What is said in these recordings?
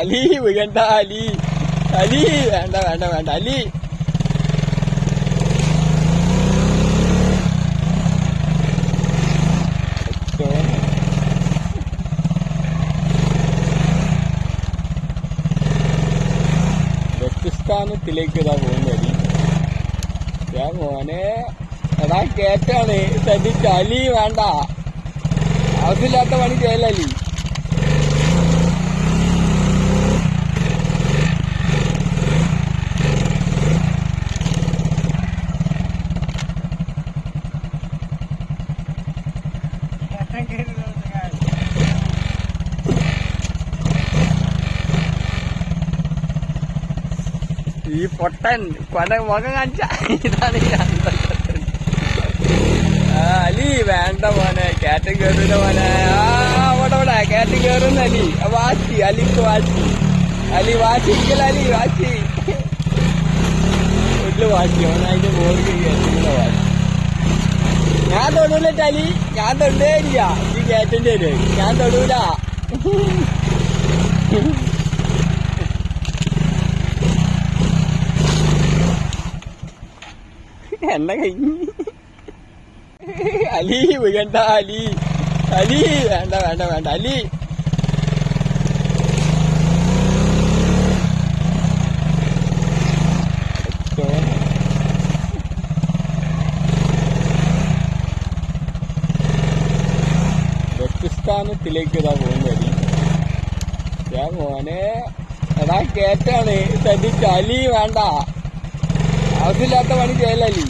അലി വേണ്ട അലി അലി വേണ്ട വേണ്ട വേണ്ട അലി വ്യത്യസ്ഥാനത്തിലേക്ക് ഇതാ പോകുന്നത്. ഞാൻ മോനെ എടാ കേറ്റാണ്. ശ്രദ്ധിച്ച അലി വേണ്ട. ആവശ്യമില്ലാത്ത പണി ചെയ്യല ഈ പൊട്ടൻ കൊന മുഖം കാണിച്ച അലി വേണ്ട മോനെ കാറ്റും കയറില്ല മോനെ. ആ അവിടെ അവിടെ കയറ്റം കയറുന്ന അലി. വാശി അലിക്ക് വാശി. അലി വാശിക്കൽ അലി വാശി. വീട്ടിൽ വാശി അവൻ അതിന്റെ ബോർഡ് കയറ്റുന്ന വാശി. ഞാൻ തൊടൂല അലി ഞാൻ തൊണ്ടേ ഇല്ല. ഈ കയറ്റന്റെ ഞാൻ തൊടൂല. എണ്ണ കഴിഞ്ഞ്. അലി വീഴണ്ട അലി. അലി വേണ്ട വേണ്ട വേണ്ട അലി. വ്യത്യസ്ഥാനത്തിലേക്ക് ഇതാ പോകുന്നത് ഞാൻ മോനെ എടാ കേറ്റാണ്. ശ്രദ്ധിച്ച അലി വേണ്ട. ആവശ്യമില്ലാത്ത പണി ചെയ്യല അലി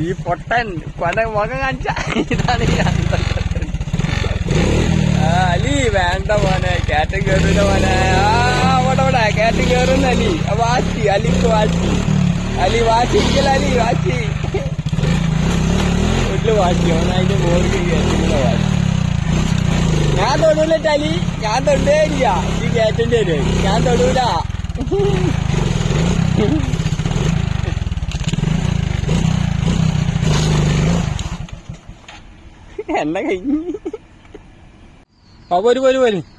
ഈ പൊട്ടൻ പല മുഖം കാണിച്ച ഇതാണ് അലി വേണ്ട മോനെ. കയറ്റം കയറില്ല മോനെ. അവിടെ അവിടെ. കയറ്റം കയറുന്ന അലി. വാശി. അലിക്ക് വാശി. അലി വാശിക്കൽ അലി. വാശി. വീട്ടിൽ വാശി. അവനായിട്ട് ബോർഡ് കയറ്റുന്ന വാശി. ഞാൻ തൊടൂല അലി. ഞാൻ തൊണ്ടേ ഇല്ല. ഈ കയറ്റന്റെ വരും ഞാൻ തൊടൂല. എണ്ണ കഴിഞ്ഞു. ആ വരും വരും വരും.